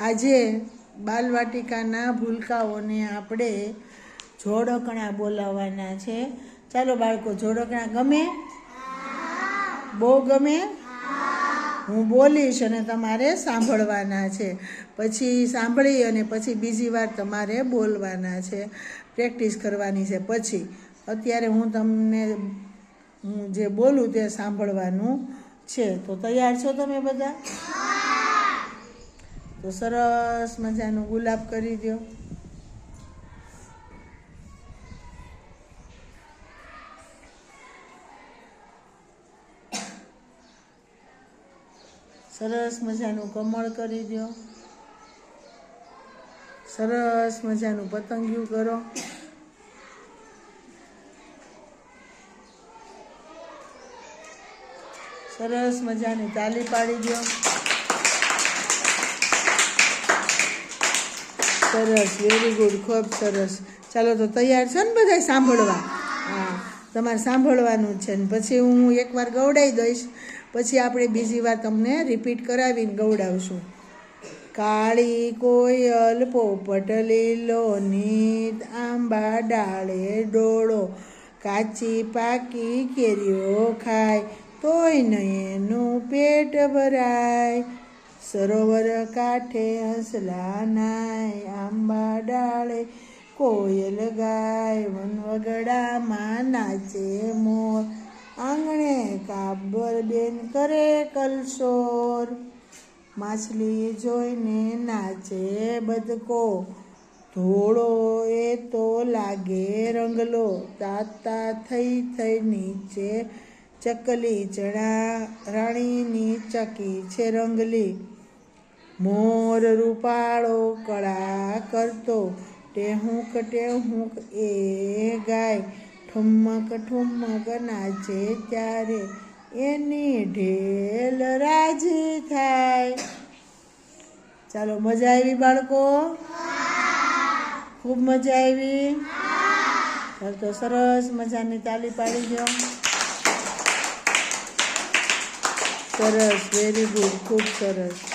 આજે બાલવાટિકાના ભૂલકાઓને આપણે જોડકણા બોલાવવાના છે. ચાલો બાળકો જોડકણા ગમે? બહુ ગમે? હું બોલીશ અને તમારે સાંભળવાના છે. પછી સાંભળી અને પછી બીજી વાર તમારે બોલવાના છે. પ્રેક્ટિસ કરવાની છે. પછી અત્યારે હું તમને હું જે બોલું તે સાંભળવાનું છે. તો તૈયાર છો તમે બધા? તો સરસ મજાનું ગુલાબ કરી દો સરસ મજાનું કમળ કરી દો સરસ મજાનું પતંગિયું કરો. સરસ મજાની તાલી પાડી દો સરસ વેરી ગુડ ખૂબ સરસ. ચાલો તો તૈયાર છો ને બધા સાંભળવા? હા, તમારે સાંભળવાનું છે ને. પછી હું એકવાર ગવડાવી દઈશ. પછી આપણે બીજી વાર તમને રિપીટ કરાવીને ગવડાવશું. કાળી કોયલ પોપટ લીલો નીત આંબા ડાળે ડોળો. કાચી પાકી કેરીઓ ખાય, તોય એનું પેટ ભરાય. સરોવર કાંઠે હસલા નાય, આંબા ડાળે, કોયલ ગાય વનવગડામાં નાચે મોર. આંગણે કાબર બેન કરે કલશોર. માછલી જોઈને નાચે બદકો. ધોળો એ તો લાગે રંગલો. તાતા થઈ થઈ નીચે ચકલી ચણા, રાણીની ચકી છે રંગલી. મોર રૂપાળો કળા કરતો, ટેહુંક ટેહુંક એ ગાય ઠુમક ઠુમક નાચે ત્યારે એની ઢેલ રાજી થાય. ચાલો, મજા આવી બાળકો? ખૂબ મજા આવી. ચાલ તો સરસ મજાની તાલી પાડી દો. સરસ વેરી ગુડ ખૂબ સરસ.